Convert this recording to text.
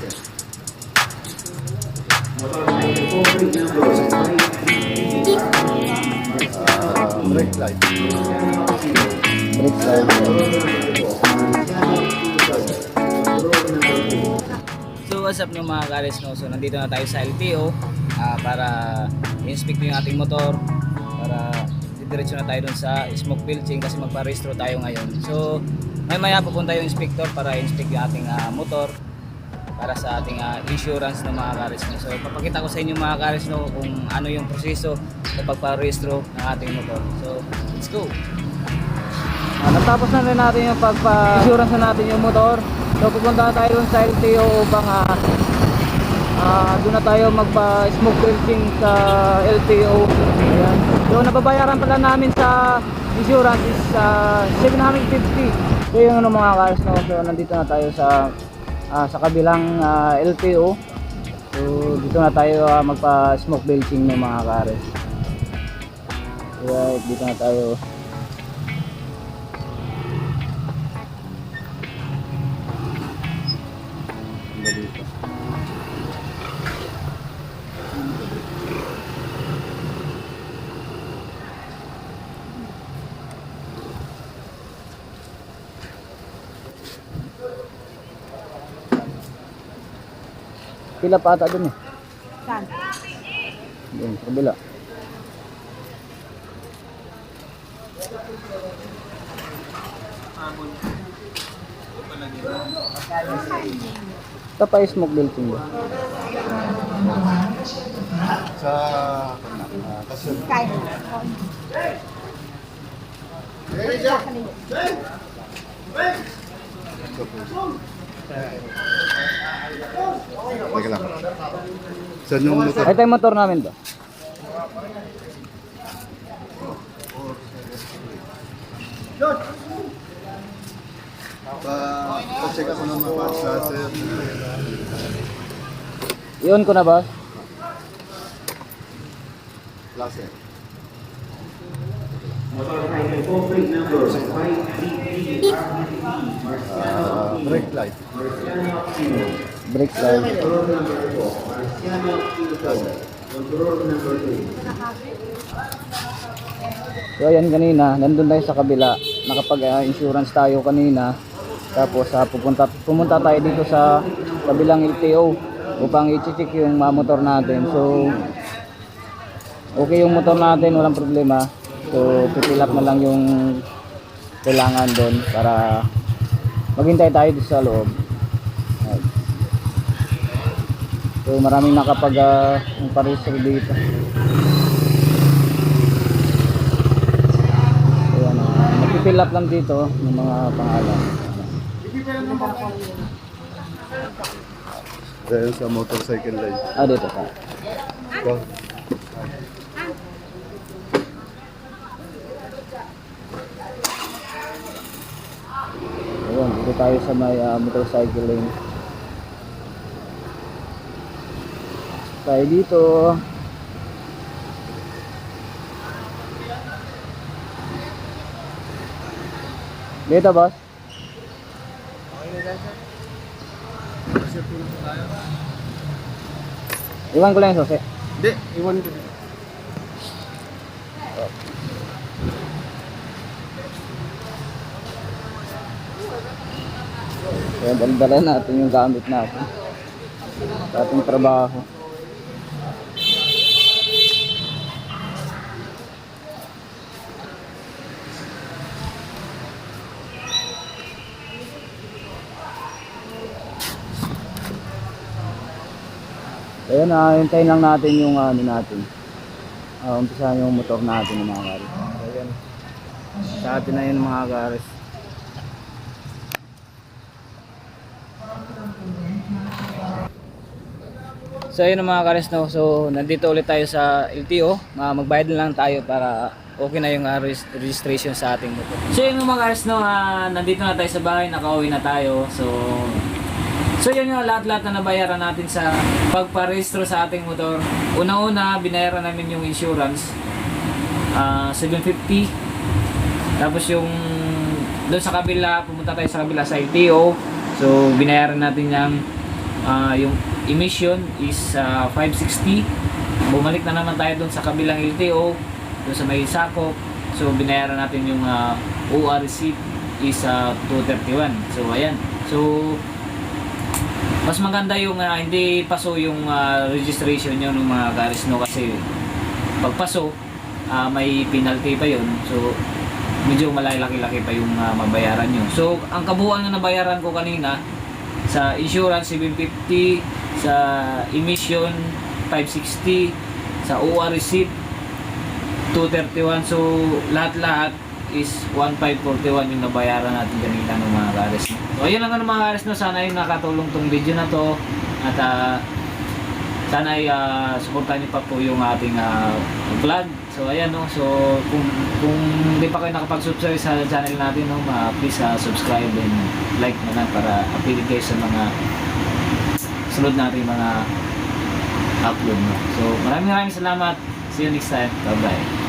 Brake light. Brake light. So what's up nyo mga kares no? So nandito na tayo sa LTO ah, para inspect yung ating motor para didiretso na tayo dun sa smoke filtering kasi magpa-restro tayo ngayon. So may maya pupunta yung inspector para inspect yung ating ah, motor para sa ating ah, insurance ng mga kares no. So papakita ko sa inyo mga kares no kung ano yung proseso sa pagpa-restro ng ating motor. So let's go! Ah, natapos na rin natin yung pagpa-insurance na natin yung motor. So pupunta na tayo sa LTO upang ah ah, doon na tayo magpa-smoke filtering sa LTO. Ayan. So nababayaran pala namin sa insurance is ah, 750. So yung ano mga cars no, so nandito na tayo sa ah, sa kabilang ah, LTO. So dito na tayo ah, magpa-smoke filtering ng mga cars. Right, dito na tayo. Pila pa ata dun eh. Saan? Dun, sa kabila. Ito pa yung smoke building ba? Sa uh, kasi Kaya. Teka lang. Saan yung motor? Ito yung motor namin ba? Pa-check ako ng mga ah, sir. Iyon ko na ba? Laser. Motor number 5 uh, brake light. Brake light. So ayan kanina, nandun tayo sa kabila. Nakapag-insurance ah, tayo kanina. Tapos uh, pupunta, pumunta tayo dito sa kabilang LTO upang i-check yung uh, motor natin. So okay yung motor natin, walang problema. So pipilap na lang yung kailangan doon para maghintay tayo dito sa loob. Ayan. So maraming nakapag uh, parehistro dito. Ayan, uh, magpipill up lang dito ng mga pangalan. Dahil sa motorcycle light. Ah, dito pa. Dito tayo sa may ah, motorcycle lane. Tayo dito. Dito, boss. Iwan ko lang yung susi. Hindi, iwan ko. Kaya daldala natin yung gamit natin sa ating trabaho. Kaya na, hintayin lang natin yung ano natin. Uh, umpisahan yung motor natin ng mga garis. Ayan. Sa atin na yun mga garis. So ayun mga kares no. So nandito ulit tayo sa LTO. Uh, magbayad lang tayo para okay na yung uh, regis- registration sa ating motor. So yun mga kares no, ah, nandito na tayo sa bahay, nakauwi na tayo. So So yun yung lahat-lahat na nabayaran natin sa pagparehistro sa ating motor. Una-una, binayaran namin yung insurance. ah 750. Tapos yung doon sa kabila, pumunta tayo sa kabila sa LTO. So binayaran natin yung ah, yung emission is ah, 560. Bumalik na naman tayo doon sa kabilang LTO, doon sa may sakop. So binayaran natin yung ah, OR receipt is ah, 231. So ayan. So mas maganda yung ah, hindi paso yung ah, registration nyo ng mga garis no kasi pag paso ah, may penalty pa yun so medyo malaki-laki pa yung ah, mabayaran nyo so ang kabuuan na nabayaran ko kanina sa insurance 750 sa emission 560 sa OR receipt 231 so lahat-lahat is 1541 yung nabayaran natin kanina ng mga gares no? so ayun lang ng mga gares no? Sana yung nakatulong tong video na to. At ah, sana ay ah, suportahan niyo pa po yung ating ah, vlog. So ayan no? So kung kung hindi pa kayo nakapag-subscribe sa channel natin no ma please ah, subscribe and like na lang para updated kayo sa mga sunod nating mga upload no? So maraming maraming salamat. See you next time. Bye bye